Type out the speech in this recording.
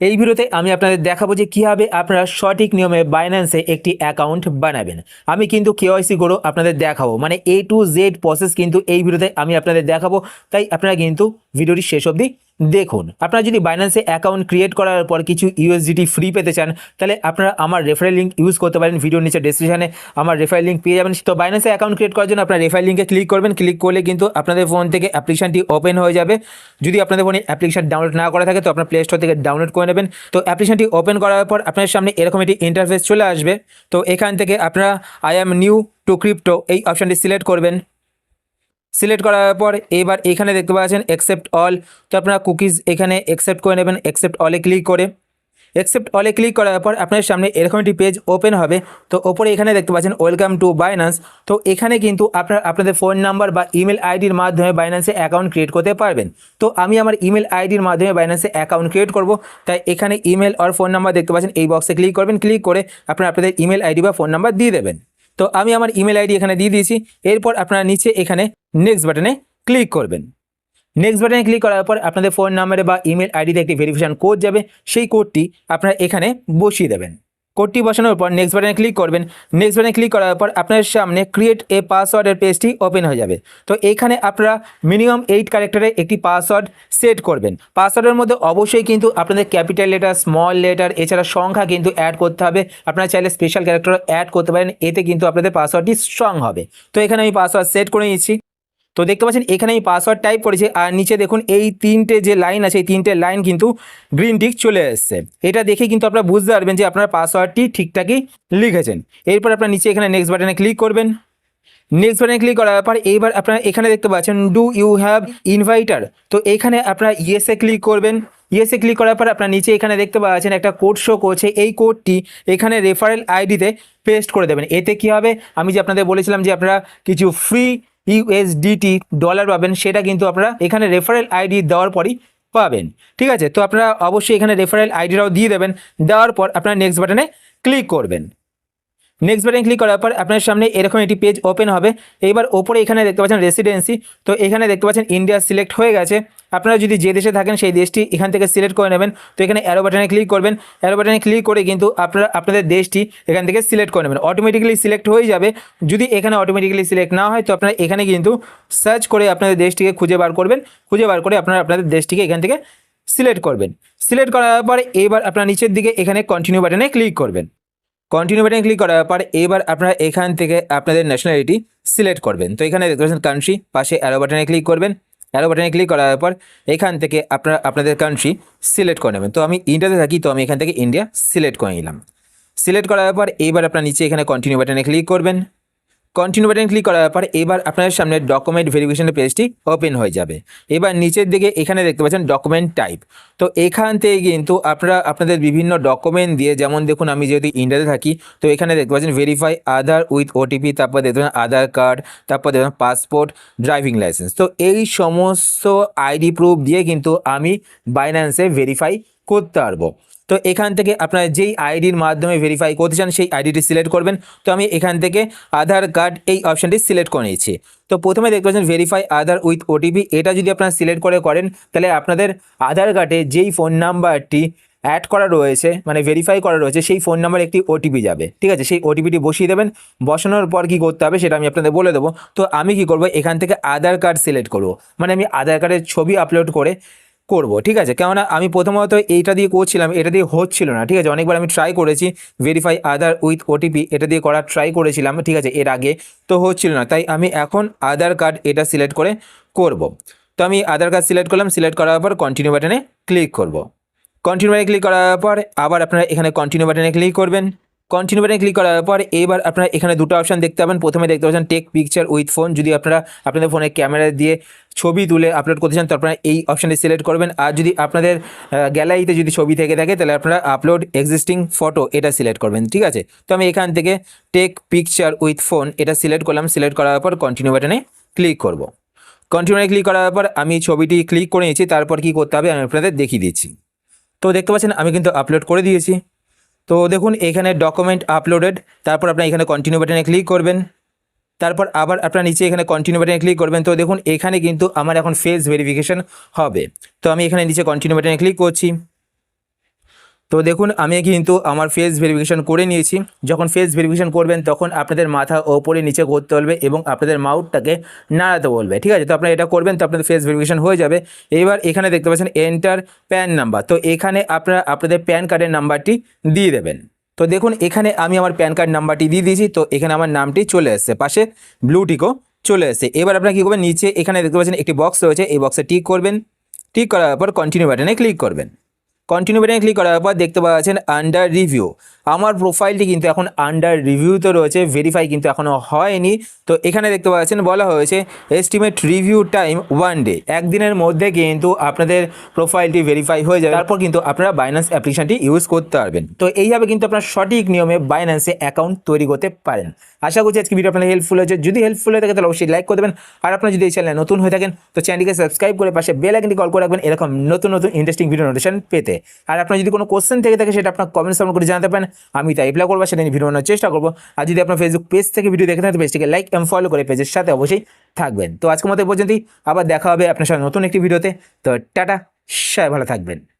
এই ভিডিওতে আমি আপনাদের দেখাবো যে কীভাবে আপনারা সঠিক নিয়মে বাইন্যান্সে একটি অ্যাকাউন্ট বানাবেন। আমি কিন্তু কেওয়াইসি গড়ো আপনাদের দেখাবো। মানে এ টু জেড প্রসেস কিন্তু এই ভিডিওতে আমি আপনাদের দেখাবো। তাই আপনারা কিন্তু ভিডিওটি শেষ অবধি দেখুন, আপনারা যদি বাইন্যান্সে অ্যাকাউন্ট ক্রিয়েট করার পর কিছু ইউএসডিটি ফ্রি পেতে চান, তাহলে আপনারা আমার রেফারেল লিঙ্ক ইউজ করতে পারেন ভিডিওর নিচে ডেসক্রিপশনে আমার রেফারেল লিঙ্ক পেয়ে যাবেন। তো বাইন্যান্সে অ্যাকাউন্ট ক্রিয়েট করার জন্য আপনার রেফারেল লিঙ্কে ক্লিক করবেন। ক্লিক করলে কিন্তু আপনাদের ফোন থেকে অ্যাপ্লিকেশনটি ওপেন হয়ে যাবে। যদি আপনাদের ফোনে অ্যাপ্লিকেশন ডাউনলোড না করা থাকে, তো আপনার প্লে স্টোর থেকে ডাউনলোড করে নেবেন। তো অ্যাপ্লিকেশনটি ওপেন করার পর আপনার সামনে এরকম একটি ইন্টারফেস চলে আসবে। তো এখান থেকে আপনারা I am new to crypto এই অপশানটি সিলেক্ট করবেন। সিলেক্ট করার পর এবার এখানে দেখতে পাচ্ছেন অ্যাকসেপ্ট অল তো আপনারা কুকিজ এখানে অ্যাকসেপ্ট করে নেবেন অ্যাকসেপ্ট অলে ক্লিক করে। অ্যাকসেপ্ট অলে ক্লিক করার পর আপনার সামনে এরকম একটি পেজ ওপেন হবে। তো ওপরে এখানে দেখতে পাচ্ছেন ওয়েলকাম টু বাইন্যান্স তো এখানে কিন্তু আপনার আপনাদের ফোন নাম্বার বা ইমেল আইডির মাধ্যমে বাইন্যান্সে অ্যাকাউন্ট ক্রিয়েট করতে পারবেন। তো আমি আমার ইমেল আইডির মাধ্যমে বাইন্যান্সে অ্যাকাউন্ট ক্রিয়েট করব। তাই এখানে ইমেল আর ফোন নাম্বার দেখতে পাচ্ছেন, এই বক্সে ক্লিক করবেন ক্লিক করে আপনার আপনাদের ইমেল আইডি বা ফোন নাম্বার দিয়ে দেবেন। তো আমি আমার ইমেল আইডি এখানে দিয়ে দিয়েছি। এরপর আপনারা নিচে এখানে নেক্সট বাটনে ক্লিক করবেন। নেক্সট বাটনে ক্লিক করার পর আপনাদের ফোন নাম্বারে বা ইমেল আইডিতে একটি ভেরিফিকেশান কোড যাবে। সেই কোডটি আপনারা এখানে বসিয়ে দেবেন। কোডটি বসানোর পর নেক্সট বাটনে ক্লিক করবেন। নেক্সট বাটনে ক্লিক করার পর আপনার সামনে ক্রিয়েট এ পাসওয়ার্ডের পেজটি ওপেন হয়ে যাবে। তো এখানে আপনারা মিনিমাম এইট ক্যারেক্টারে একটি পাসওয়ার্ড সেট করবেন। পাসওয়ার্ডের মধ্যে অবশ্যই কিন্তু আপনাদের ক্যাপিটাল লেটার স্মল লেটার এছাড়া সংখ্যা কিন্তু অ্যাড করতে হবে। আপনারা চাইলে স্পেশাল ক্যারেক্টার অ্যাড করতে পারেন, এতে কিন্তু আপনাদের পাসওয়ার্ডটি স্ট্রং হবে। তো এখানে আমি পাসওয়ার্ড সেট করে নিচ্ছি। তো দেখতে পাচ্ছেন এখানে আমি পাসওয়ার্ড টাইপ করেছি। আর নিচে দেখুন, এই তিনটে যে লাইন আছে, এই তিনটে লাইন কিন্তু গ্রিন টিক চলে এসছে। এটা দেখে কিন্তু আপনারা বুঝতে পারবেন যে আপনার পাসওয়ার্ডটি ঠিকঠাকই লিখেছেন। এরপর আপনার নিচে এখানে নেক্সট বাটনে ক্লিক করবেন। নেক্সট বাটনে ক্লিক করার পর এইবার আপনারা এখানে দেখতে পাচ্ছেন ডু ইউ হ্যাভ ইনভাইটার তো এখানে আপনারা ইয়েসে ক্লিক করবেন। ইয়েসে ক্লিক করার পর আপনার নিচে এখানে দেখতে পাচ্ছেন, একটা কোড শো করছে। এই কোডটি এখানে রেফারেল আইডিতে পেস্ট করে দেবেন। এতে কি হবে? আমি যে আপনাদের বলেছিলাম যে আপনারা কিছু ফ্রি ইউএসডিটি ডলার পাবেন, সেটা কিন্তু আপনারা এখানে রেফারেল আইডি দেওয়ার পরই পাবেন। ঠিক আছে? তো আপনারা অবশ্যই এখানে রেফারেল আইডিটাও দিয়ে দেবেন, দেওয়ার পর আপনারা নেক্সট বাটনে ক্লিক করবেন। নেক্সট বাটনে ক্লিক করার পর আপনার সামনে এরকম একটি পেজ ওপেন হবে। এইবার ওপরে এখানে দেখতে পাচ্ছেন রেসিডেন্সি তো এখানে দেখতে পাচ্ছেন ইন্ডিয়া সিলেক্ট হয়ে গেছে। আপনারা যদি যে দেশে থাকেন, সেই দেশটি এখান থেকে সিলেক্ট করে নেবেন। তো এখানে অ্যারো বাটনে ক্লিক করবেন। অ্যারো বাটনে ক্লিক করে কিন্তু আপনারা, আপনাদের দেশটি এখান থেকে সিলেক্ট করে নেবেন। অটোমেটিক্যালি সিলেক্ট হয়ে যাবে। যদি এখানে অটোমেটিক্যালি সিলেক্ট না হয়, তো আপনারা এখানে কিন্তু সার্চ করে আপনাদের দেশটিকে খুঁজে বার করবেন। খুঁজে বার করে আপনারা আপনাদের দেশটিকে এখান থেকে সিলেক্ট করবেন। সিলেক্ট করার পরে এবার আপনার নিচের দিকে এখানে কন্টিনিউ বাটনে ক্লিক করবেন। কন্টিনিউ বাটনে ক্লিক করার পর এবার আপনারা এখান থেকে আপনাদের ন্যাশনালিটি সিলেক্ট করবেন। তো এখানে দেখতে পাচ্ছেন কান্ট্রি পাশে অ্যারো বাটনে ক্লিক করবেন। অ্যারো বাটনে ক্লিক করার পর এখান থেকে আপনারা, আপনাদের কান্ট্রি সিলেক্ট করে নেবেন। তো আমি ইন্ডিয়াতে থাকি, তো আমি এখান থেকে ইন্ডিয়া সিলেক্ট করে নিলাম। সিলেক্ট করার পর এবার আপনার নিচে এখানে কন্টিনিউ বাটনে ক্লিক করবেন। কন্টিনিউ বাটন ক্লিক করার পর এবার আপনার সামনে ডকুমেন্ট ভেরিফিকেশনের পেজটি ওপেন হয়ে যাবে। এবার নিচের দিকে এখানে দেখতে পাচ্ছেন ডকুমেন্ট টাইপ তো এখান থেকে কিন্তু আপনারা, আপনাদের বিভিন্ন ডকুমেন্ট দিয়ে, যেমন দেখুন আমি যেহেতু ইন্ডিয়াতে থাকি, তো এখানে দেখতে পাচ্ছেন ভেরিফাই আধার উইথ ওটিপি তারপর দেখতে পাচ্ছেন আধার কার্ড তারপর দেখবেন পাসপোর্ট ড্রাইভিং লাইসেন্স তো এই সমস্ত আইডি প্রুফ দিয়ে কিন্তু আমি বাইন্যান্সে ভেরিফাই করতে পারব। তো এখান থেকে আপনারা যেই আইডির মাধ্যমে ভেরিফাই করতে চান, সেই আইডিটি সিলেক্ট করবেন। তো আমি এখান থেকে আধার কার্ড এই অপশানটি সিলেক্ট করে নিয়েছি তো প্রথমে দেখতে পাচ্ছেন ভেরিফাই আধার উইথ ওটিপি এটা যদি আপনারা সিলেক্ট করে করেন, তাহলে আপনাদের আধার কার্ডে যেই ফোন নাম্বারটি অ্যাড করা রয়েছে মানে ভেরিফাই করা রয়েছে, সেই ফোন নাম্বার একটি ওটিপি যাবে। ঠিক আছে? সেই ওটিপিটি বসিয়ে দেবেন। বসানোর পর কি করতে হবে সেটা আমি আপনাদের বলে দেবো। তো আমি কি করব? এখান থেকে আধার কার্ড সিলেক্ট করব। মানে আমি আধার কার্ডের ছবি আপলোড করে করব, ঠিক আছে? কেননা আমি প্রথমত এইটা দিয়ে করছিলাম, এটা দিয়ে হচ্ছিল না, ঠিক আছে? অনেকবার আমি ট্রাই করেছি ভেরিফাই আধার উইথ ওটিপি এটা দিয়ে করার ট্রাই করেছিলাম, ঠিক আছে? এর আগে তো হচ্ছিল না, তাই আমি এখন আধার কার্ড এটা সিলেক্ট করে করব। তো আমি আধার কার্ড সিলেক্ট করলাম সিলেক্ট করার পর কন্টিনিউ বাটনে ক্লিক করব। কন্টিনিউ বাটনে ক্লিক করার পর আবার আপনারা এখানে কন্টিনিউ বাটনে ক্লিক করবেন। কন্টিনিউ বাটনে ক্লিক করার পর এবার আপনারা এখানে দুটো অপশন দেখতে পাবেন। প্রথমে দেখতে পাচ্ছেন টেক পিকচার উইথ ফোন যদি আপনারা আপনাদের ফোনে ক্যামেরা দিয়ে ছবি তুলে আপলোড করতে চান, তো আপনারা এই অপশানটি সিলেক্ট করবেন। আর যদি আপনাদের গ্যালারিতে যদি ছবি থেকে থাকে, তাহলে আপনারা আপলোড এক্সিস্টিং ফটো এটা সিলেক্ট করবেন, ঠিক আছে? তো আমি এখান থেকে টেক পিকচার উইথ ফোন এটা সিলেক্ট করলাম। সিলেক্ট করার পর কন্টিনিউ বাটনে ক্লিক করব। কন্টিনিউ ক্লিক করার পর আমি ছবিটি ক্লিক করে নিয়েছি। তারপর কি করতে হবে আমি আপনাদের দেখিয়ে দিচ্ছি। তো দেখতে পাচ্ছেন আমি কিন্তু আপলোড করে দিয়েছি। তো দেখুন, এখানে ডকুমেন্ট আপলোডেড তারপর আপনার এখানে কন্টিনিউ বাটনে ক্লিক করবেন, তারপর আবার আপনার নিচে এখানে কন্টিনিউ বাটনে ক্লিক করবেন, তো দেখুন, এখানে কিন্তু আমার এখন ফেস ভেরিফিকেশন হবে। তো আমি এখানে নিচে কন্টিনিউ বাটনে ক্লিক করছি। তো দেখুন, আমি কিন্তু আমার ফেস ভেরিফিকেশন করে নিয়েছি। যখন ফেস ভেরিফিকেশন করবেন, তখন আপনাদের মাথা ওপরে নিচে করতে বলবে এবং আপনাদের মাউথটাকে নাড়াতে বলবে, ঠিক আছে? তো আপনারা এটা করবেন, তো আপনাদের ফেস ভেরিফিকেশন হয়ে যাবে। এবার এখানে দেখতে পাচ্ছেন এন্টার প্যান নাম্বার তো এখানে আপনারা, আপনাদের প্যান কার্ডের নাম্বারটি দিয়ে দেবেন। তো দেখুন, এখানে আমি আমার প্যান কার্ড নাম্বারটি দিয়ে দিয়েছি, তো এখানে আমার নামটি চলে এসেছে। পাশে ব্লু টিকও চলে এসেছে। এবার আপনারা কী করবেন, নিচে এখানে দেখতে পাচ্ছেন, একটি বক্স রয়েছে। এই বক্সে টিক করবেন। টিক করার পর কন্টিনিউ বাটনে ক্লিক করবেন। কন্টিনিউ বাটনে ক্লিক করার পর দেখতে পাচ্ছেন আন্ডার রিভিউ আমার প্রোফাইলটি কিন্তু এখন আন্ডার রিভিউতে রয়েছে ভেরিফাই কিন্তু এখনও হয়নি। তো এখানে দেখতে পাচ্ছেন বলা হয়েছে estimate review time one day একদিনের মধ্যে কিন্তু আপনাদের প্রোফাইলটি ভেরিফাই হয়ে যাবে, তারপর কিন্তু আপনারা বাইন্যান্স অ্যাপ্লিকেশনটি ইউজ করতে পারবেন। তো এইভাবে কিন্তু আপনার সঠিক নিয়মে বাইন্যান্সে অ্যাকাউন্ট তৈরি করতে পারেন। আশা করছি আজকে ভিডিও আপনার হেল্পফুল হয়েছে। যদি হেল্পফুল হয়ে থাকে, তাহলে অবশ্যই লাইক করে দেবেন। আর আপনার যদি এই চ্যানেলে নতুন হয়ে থাকেন, তো চ্যানেলটিকে সাবস্ক্রাইব করে পাশে বেল আইকনটি কল করে রাখবেন। এরকম নতুন নতুন ইন্টারেস্টিং ভিডিও নোটিফিকেশন পেতে। আর আপনার যদি কোনো কোশ্চেন থেকে থাকে, সেটা আপনার কমেন্টস করে জানাতে পারেন। আমি তাই এপ্লাই করব, সেটা নিয়ে ভিডিও বানানোর চেষ্টা করব। আর যদি আপনার ফেসবুক পেজ থেকে ভিডিও দেখে থাকেন পেজটিকে লাইক এবং ফলো করে পেজের সাথে অবশ্যই থাকবেন। তো আজকের মতো পর্যন্তই। আবার দেখা হবে আপনার সাথে নতুন একটি ভিডিওতে তো টাটা, সবাই ভালো থাকবেন।